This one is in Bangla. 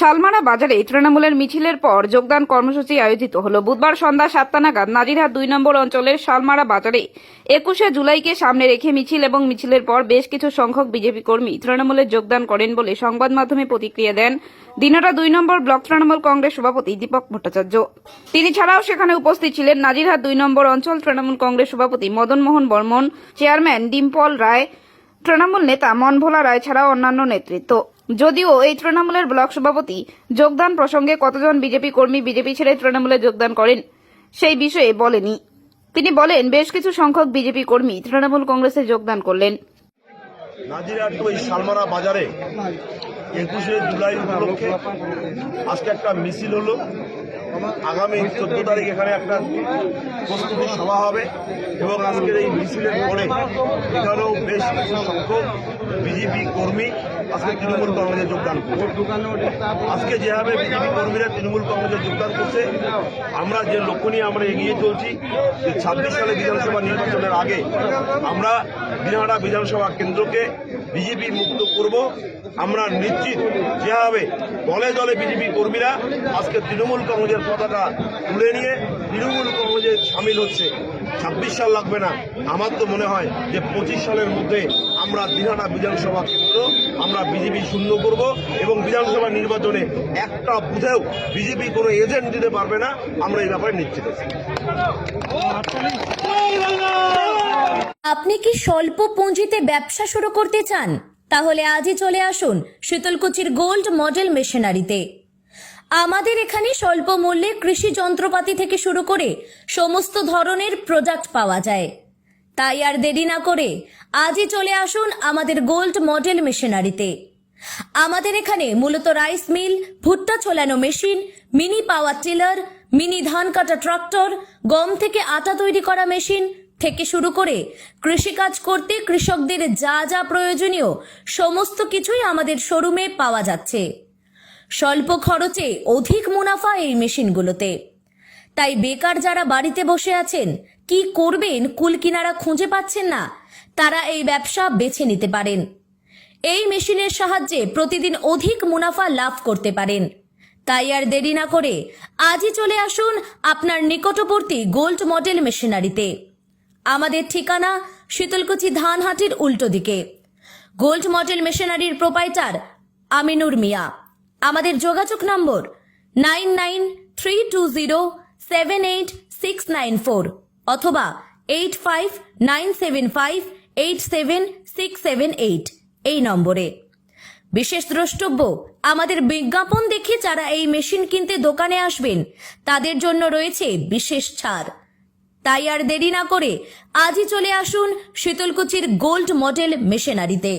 শালমারা বাজারে তৃণমূলের মিছিলের পর যোগদান কর্মসূচি আয়োজিত হল। বুধবার সন্ধ্যা সাতটা নাগাদ নাজিরহাট দুই নম্বর অঞ্চলের শালমারা বাজারে একুশে জুলাইকে সামনে রেখে মিছিল এবং মিছিলের পর বেশ কিছু সংখ্যক বিজেপি কর্মী তৃণমূলে যোগদান করেন বলে সংবাদ মাধ্যমে প্রতিক্রিয়া দেন দিনরা দুই নম্বর ব্লক তৃণমূল কংগ্রেস সভাপতি দীপক ভট্টাচার্য। তিনি ছাড়াও সেখানে উপস্থিত ছিলেন নাজিরহাট দুই নম্বর অঞ্চল তৃণমূল কংগ্রেস সভাপতি মদন মোহন বর্মন, চেয়ারম্যান ডিম্পল রায়, তৃণমূল নেতা মনভোলা রায় ছাড়াও অন্যান্য নেতৃত্ব। যদিও এই তৃণমূলের ব্লক সভাপতি যোগদান প্রসঙ্গে কতজন বিজেপি কর্মী বিজেপি ছেড়ে তৃণমূলে যোগদান করেন, সেই বিষয়ে বলেনি। তিনি বলেন, বেশ কিছু সংখ্যক বিজেপি কর্মী তৃণমূল কংগ্রেসে যোগদান করলেন। শালমারা বাজারে একুশে জুলাই উপলক্ষে আজকে একটা মিছিল হলো। আগামী চোদ্দ তারিখ এখানে একটা প্রস্তুতি সভা হবে এবং আজকের এই মিছিলের পরে এখানেও বেশ কিছু সংখ্যক বিজেপি কর্মী আজকে তৃণমূল কংগ্রেসে যোগদান করবে আজকে যেভাবে বিজেপি কর্মীরা তৃণমূল কংগ্রেসে যোগদান করছে, আমরা যে লক্ষ্য নিয়ে আমরা এগিয়ে চলছি, যে ছাব্বিশ সালে বিধানসভা নির্বাচনের আগে আমরা দিনহাটা বিধানসভা কেন্দ্রকে বিজেপি মুক্ত করব। আমরা নিশ্চিত যেভাবে দলে দলে বিজেপি কর্মীরা আজকে তৃণমূল কংগ্রেসের পতাকা তুলে নিয়ে তৃণমূল কংগ্রেসে সামিল হচ্ছে। ছাব্বিশ সাল লাগবে না। আমার তো মনে হয় যে পঁচিশ সালের মধ্যে আমরা দিনহাটা বিধানসভা কেন্দ্র আমরা বিজেপি শূন্য করব এবং বিধানসভা নির্বাচনে একটা বুথেও বিজেপি কোনো এজেন্ট দিতে পারবে না, আমরা এই ব্যাপারে নিশ্চিত আপনি কি স্বল্প পুঁজিতে ব্যবসা শুরু করতে চান? তাহলে আজই চলে আসুন শীতলকুচির গোল্ড মডেল মেশিনারিতে। আমাদের এখানে স্বল্প মূল্যে কৃষি যন্ত্রপাতি থেকে শুরু করে সমস্ত ধরনের প্রোডাক্ট পাওয়া যায়। তাই আর দেরি না করে আজই চলে আসুন আমাদের গোল্ড মডেল মেশিনারিতে আমাদের এখানে মূলত রাইস মিল ভুট্টা ছোলানো machine mini power tiller mini ধান কাটা ট্রাক্টর গম থেকে আটা তৈরি করা মেশিন থেকে শুরু করে কৃষিকাজ করতে কৃষকদের যা যা প্রয়োজনীয় সমস্ত কিছুই আমাদের শোরুমে পাওয়া যাচ্ছে। স্বল্প খরচে অধিক মুনাফা এই মেশিনগুলোতে। তাই বেকার যারা বাড়িতে বসে আছেন, কি করবেন, কুল কিনারা খুঁজে পাচ্ছেন না, তারা এই ব্যবসা বেছে নিতে পারেন। এই মেশিনের সাহায্যে প্রতিদিন অধিক মুনাফা লাভ করতে পারেন। তাই আর দেরি না করে আজই চলে আসুন আপনার নিকটবর্তী গোল্ড মডেল মেশিনারিতে। আমাদের ঠিকানা শীতলকুচি ধানহাটির উল্টো দিকে। গোল্ড মডেল মেশিনারির প্রোপাইটার আমিনুর মিয়া। আমাদের যোগাযোগ number nine nine three two zero seven eight six nine four অথবা eight five nine seven five eight seven six seven eight এই নম্বরে। বিশেষ দ্রষ্টব্য, আমাদের বিজ্ঞাপন দেখে যারা এই মেশিন কিনতে দোকানে আসবেন, তাদের জন্য রয়েছে বিশেষ ছাড়। তাই আর দেরি না করে আজই চলে আসুন শীতলকুচির গোল্ড মডেল মেশিনারিতে।